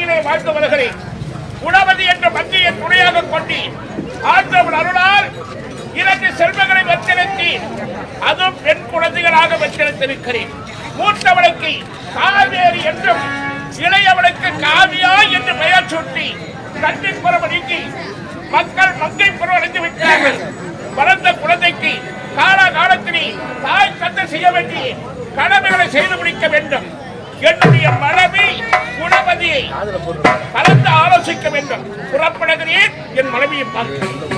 நல்ல வாழ்ந்து வருகிறேன். குணவதி என்ற பங்கையை துணையாக கொண்டு ஆண்டவன் அருளால் இரண்டு செல்வங்களை வெற்றிருத்தேன் அதுவும் பெண் குழந்தைகளாக வெற்றிருத்திருக்கிறேன் மூத்தவளுக்கு காவேரி என்றும் இளையவளுக்கு காவியா என்று பெயர் சூட்டி கண்ணின் புறம் நீக்கி மக்கள் மங்கை புறம் அடைந்து விட்டார்கள். வளர்ந்த குழந்தைக்கு காலா காலத்தினி தாய் தந்தை செய்ய வேண்டிய கடமைகளை செய்து முடிக்க வேண்டும். என்னுடைய மனைவி குணபதியை கலந்து ஆலோசிக்க வேண்டும். புறப்படுகிறேன். என் மனைவியை பார்க்கிறேன்.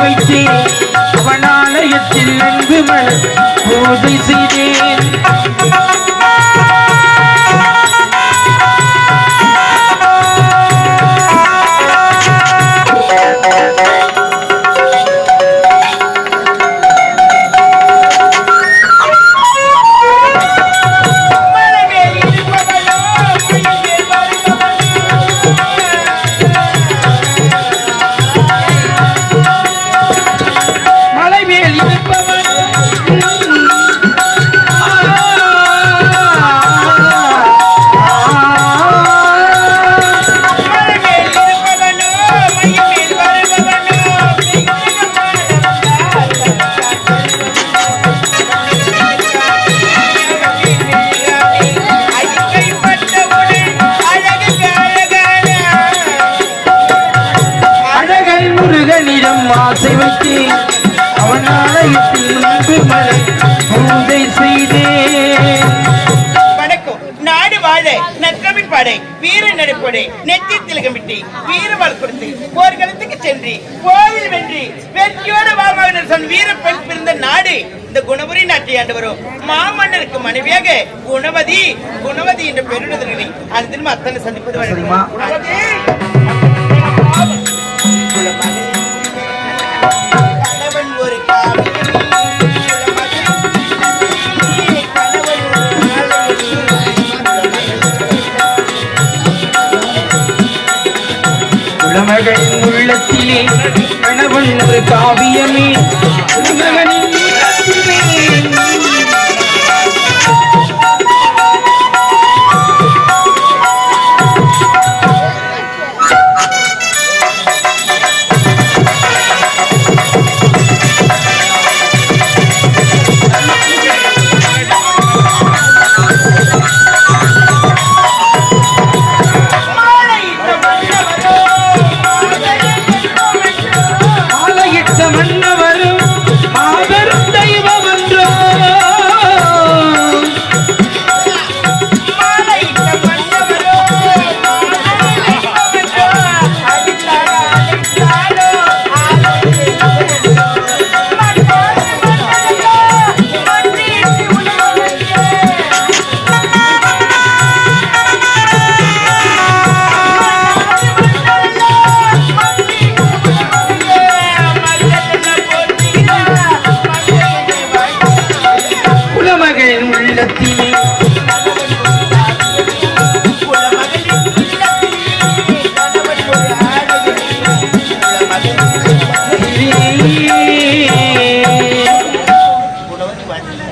வைத்தேன் சிவனாலயத்தில் நன்கு மலர் பூஜை செய்தேன். வாழ நற்கமிழ் பாடை. வீர நடைப்படை. நெத்தி திலகமிட்டு வீரவாள் கொடுத்து போர்க்களத்துக்கு சென்று கோவில் வென்று வெற்றியோடு சொன்ன வீர பெண் பிறந்த நாடு. இந்த குணபுரி நாட்டை ஆண்டு வரும் மாமன்னருக்கு மனைவியாக குணவதி குணவதி என்ற பெருடுதல்களை அந்த அத்தனை சந்திப்பது சரிம்மா. குலமகளின் உள்ளத்திலே கணவன் ஒரு காவியமே. குலமகளின்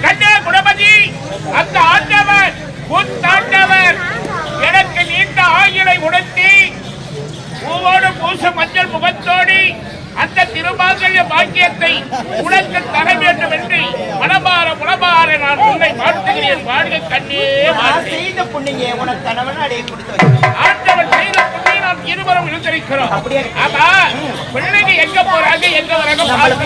கண்ணே குணபதி அந்த ஆண்டவர் உன் தாண்டவர் எனக்கு நீண்ட ஆயுளை உணர்த்தி பூவோடு பூச மஞ்சள் முகத்தோடி அந்த திருமாங்கல்ய பாக்கியத்தை உனக்கு தர வேண்டும் என்று மனமாற புலமாற நான் உன்னை வாழ்த்துகிறேன். வாழ்க கண்ணே செய்த புண்ணிய உனக்கு கணவன் அடைய கொடுத்து ஆண்டவன் செய்த புண்ணிய நாம் இருவரும் இருந்திருக்கிறோம். ஆமா பிள்ளைங்க எங்க போறாங்க எங்க வராங்க அந்த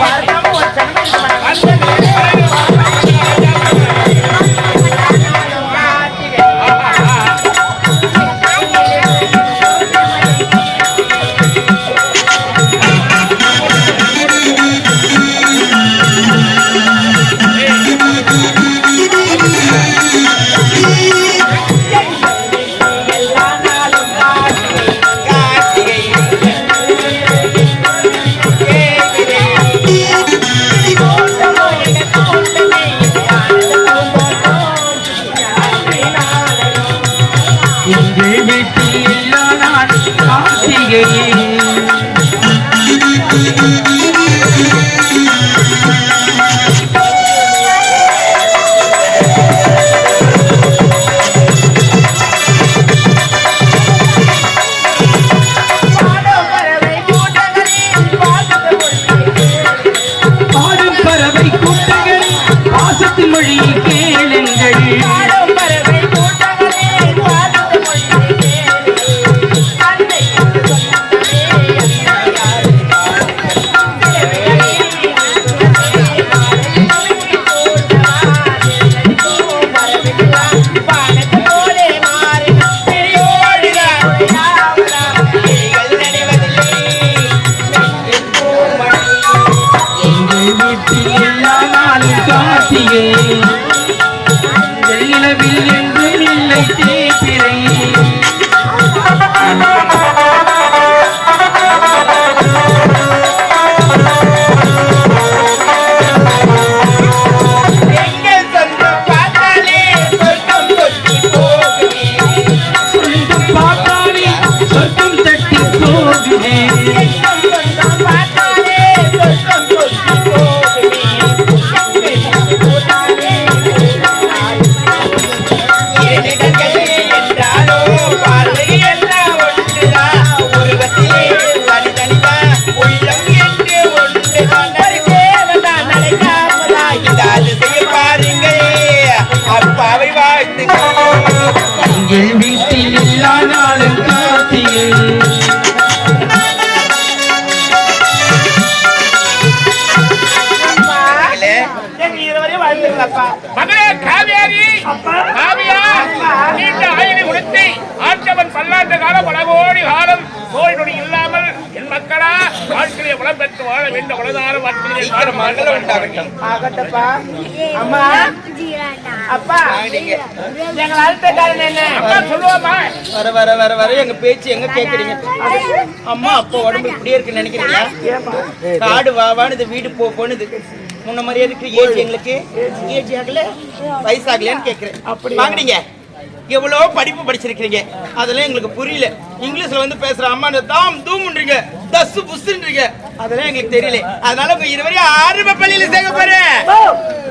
நாளும் நிலவில் என்றும் இல்லை எங்கள் வாழ்க்கையை வளம் பெற்று வாழ வேண்டும். வாழ்க்கையை ஆகட்டப்பா அம்மா. அப்பா. என்ன? சொல்லுவாமா வர வர வர வர. எங்க பேச்சு எங்க கேக்குறீங்க? அம்மா அப்பா உடம்பு இப்படியே இருக்குன்னு நினைக்கிறீங்களா? காடு வா வான்னு இது வீடு போ போனுது. முன்ன மாதிரியே இருக்கு ஏஜ் எங்களுக்கு. ஏஜ். ஆகல வயசாகலையான்னு கேக்குறேன். அப்படி வாங்குறீங்க எவ்வளோ படிப்பு படிச்சிருக்கீங்க அதெல்லாம் எங்களுக்கு புரியல. இங்கிலீஷ்ல வந்து பேசுற அம்மா தாம் தூம்ன்றீங்க தசு புஸ்ன்றீங்க. அதெல்லாம் எங்களுக்கு தெரியல. அதனால உங்க இருவரையும் ஆரம்ப பள்ளியில சேர்க்க போறேன்.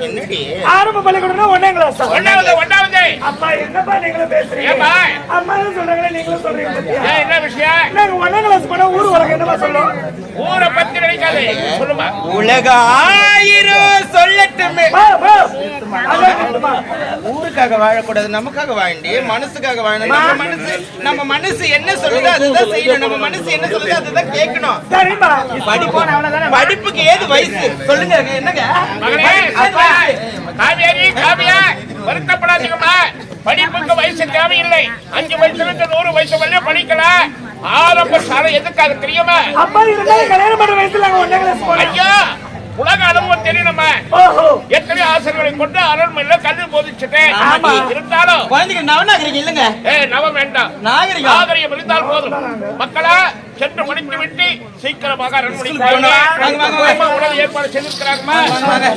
என்னடி? ஆரம்ப பள்ளிக்கூடம்னா ஒன்னாம் கிளாஸ் ஒன்னாவது ஒன்னாவது. அப்பா என்னப்பா நீங்களும் பேசுறீங்க? அம்மா தான் சொல்றாங்க நீங்களும் சொல்றீங்க என்ன விஷயம்? நாங்க ஒன்னாம் கிளாஸ் போனா ஊர் உலகம் என்னப்பா சொல்லும்? ஊரை பத்தி நினைக்காதே. சொல்லுமா உலக ஆயிரம் சொல்லட்டுமே. ஊருக்காக வாழக்கூடாது நமக்காக வாழண்டி மனசுக்காக வாழணும். நம்ம மனசு நம்ம மனசு என்ன சொல்லுதோ அதுதான் செய்யணும். நம்ம மனசு என்ன சொல்லுதோ அதுதான் கேட்கணும். படிப்பு படிப்புக்கு ஏது வயசு? சொல்லுங்க என்னங்க? காவேரி காவியா வருத்தப்படாதீங்கம்மா. படிப்புக்கு வயசு தேவையில்லை. அஞ்சு வயசுல இருந்து நூறு வயசு வரையும் படிக்கலாம் ஆரம்ப சாலை எதுக்காக தெரியுமா? அப்பா இருந்தாலும் கல்யாணம் பண்ண வயசுல ஐயா உலக அனுபவம் தெரியணுமா ஓஹோ. எத்தனை ஆசிரியர்களை கொண்டு அரண்மனையில கல்வி போதிச்சுட்டேன். இருந்தாலும் குழந்தைங்க நவநாகரிகம் இல்லைங்க. ஏய் நவம் வேண்டாம். நாகரிகம். நாகரிகம் இருந்தால் போதும். மக்களா சென்று முடித்து விட்டு சீக்கிரமாக அரண்மனைக்கு. உணவு ஏற்பாடு செய்திருக்கிறாங்கம்மா வாங்க.